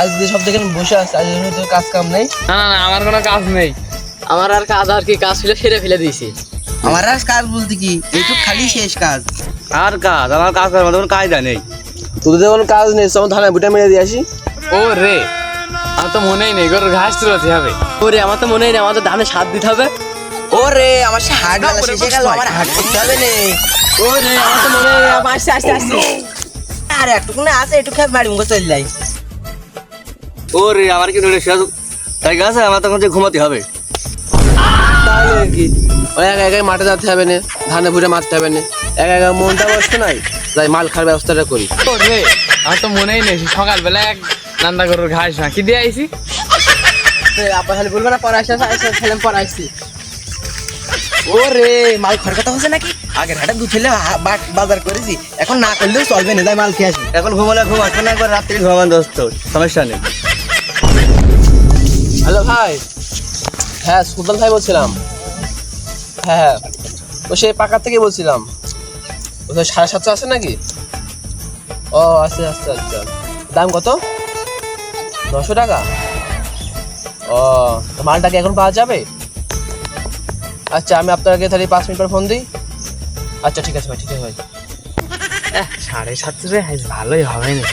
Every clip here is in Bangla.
আজ যে সব দেখেন বসে আছে আজ তো কাজ কাম নেই। না না আমার কোনো কাজ নেই। আমার আর কাজ আর কি কাজ ছিল সেরে ফেলে দিয়েছি। আমার আর কাজ বলতে কি? এইটুক খালি শেষ কাজ। আর কাজ? আমার কাজ করার মতো কোনো কায়দা নেই। তোদের যখন কাজ নেই তখন ধানে বুটা মেরে দিয়ে আসি। ও রে আমার তো মনেই নেই গরুর ঘাস তুলতে হবে। ওরে আমার তো মনে নেই আমাদের ধানে সাত দিতে হবে। ওরে আমার সে হাট বেলা শেষে গেল আমার হাট করতে হবে নে। ওরে আমার তো মনে নেই আমার আসতে আসতে আসতে আর একটুকু না আছে একটু খেয়ে বাড়ি মুখে চলে যাই। ও রে আমার কি ধরে শেষ তাই গেছে আমার তখন যে ঘুমাতে হবে। তাহলে কি? ওই একা একাই মাঠে যেতে হবে না ধানে বুটে মারতে হবে না। একা একা মনটা বসতে নাই যাই মাল খাওয়ার ব্যবস্থাটা করি। ও রে আমার তো মনেই নেই সকালবেলা এক নান্দা গরুর ঘাস না। কি দিয়ে আইছি? আপনার খালি বলবে না পরে আসতে ছেলে পরে আসছি। ওরে মাল খড় কথা হচ্ছে নাকি? আগের হাটে দু ছেলে হা- বাট- বাজার করেছি এখন না করলেও চলবে না যাই মাল খেয়ে আসি। এখন ঘুমালে ঘুম আসবে না একবার রাত্রি ঘুমান দোস্ত সমস্যা নেই। হ্যালো ভাই। হ্যাঁ সুলতান ভাই বলছিলাম। হ্যাঁ হ্যাঁ। ও সেই পাকার থেকে বলছিলাম। ওখানে সাড়ে সাতশো আছে নাকি? ও আচ্ছা আচ্ছা আচ্ছা দাম কত? নশো টাকা? ও তো মালটা কি এখন পাওয়া যাবে? আচ্ছা আমি আপনাকে তাহলে পাঁচ মিনিট পর ফোন দিই। আচ্ছা ঠিক আছে ভাই ঠিক আছে ভাই। সাড়ে সাতশো ভালোই হবে না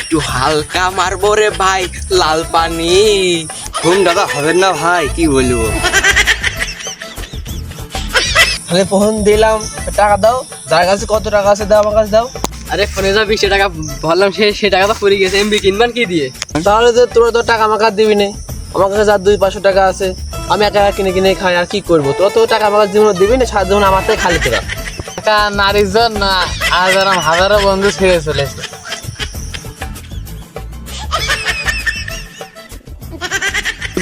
একটু হালকা মারবো রে ভাই লাল পানি। ঘুম দাদা হবে না ভাই কি বলব? তাহলে ফোন দিলাম টাকা দাও যার কাছে কত টাকা আছে দাও আমার কাছে দাও। আরে ফোনে যা বিশ টাকা বললাম সে সে টাকা তো পড়ে গেছে এমবি কিনবেন কি দিয়ে? তাহলে তো তোরা তো টাকা আমার কাছে দিবি না। আমার কাছে যার দুই পাঁচশো টাকা আছে আমি একা একা কিনে কিনে খাই আর কি করব? তোরা তো টাকা আমার কাছে জীবনে দিবি না সারা জীবন আমার থেকে খালি তোরা। একটা নারীর জন্য আজ আরাম হাজারো বন্ধু ছেড়ে চলেছে।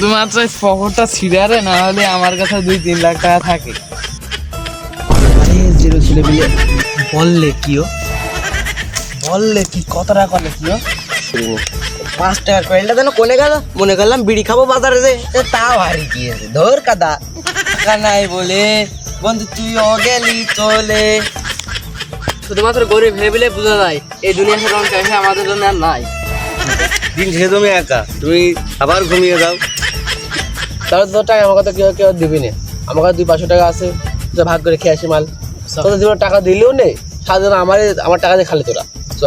শুধুমাত্র এই পকেটটা ছিঁড়ারে না হলে আমার কাছে দুই তিন লাখ টাকা থাকে। আরে জিরো ছেলে মিলে বললে কিও বললে কি কত টাকা করলে কিও পাঁচ টাকার কয়েলটা যেন কোনে গেল। মনে করলাম বিড়ি খাব বাজারে যে। এ তাও হারিয়ে গিয়েছে। ধর কাদা। টাকা নাই বলে বন্ধু তুইও গেলি চলে। শুধুমাত্র গরিব ভেবে বলে বোঝা যায় এই দুনিয়া অনেক আমাদের জন্য আর নাই। দিন শেষে তুমি একা তুমি আবার ঘুমিয়ে যাও। তাহলে তোর টাকা আমার তো কেউ কেউ দিবি না। আমার কাছে দুই পাঁচশো টাকা আছে যা ভাগ করে খেয়ে আসি মাল। তোদের জীবনে টাকা দিলেও নেই সাধারণ আমার আমার টাকা দিয়ে খালি তোরা। চ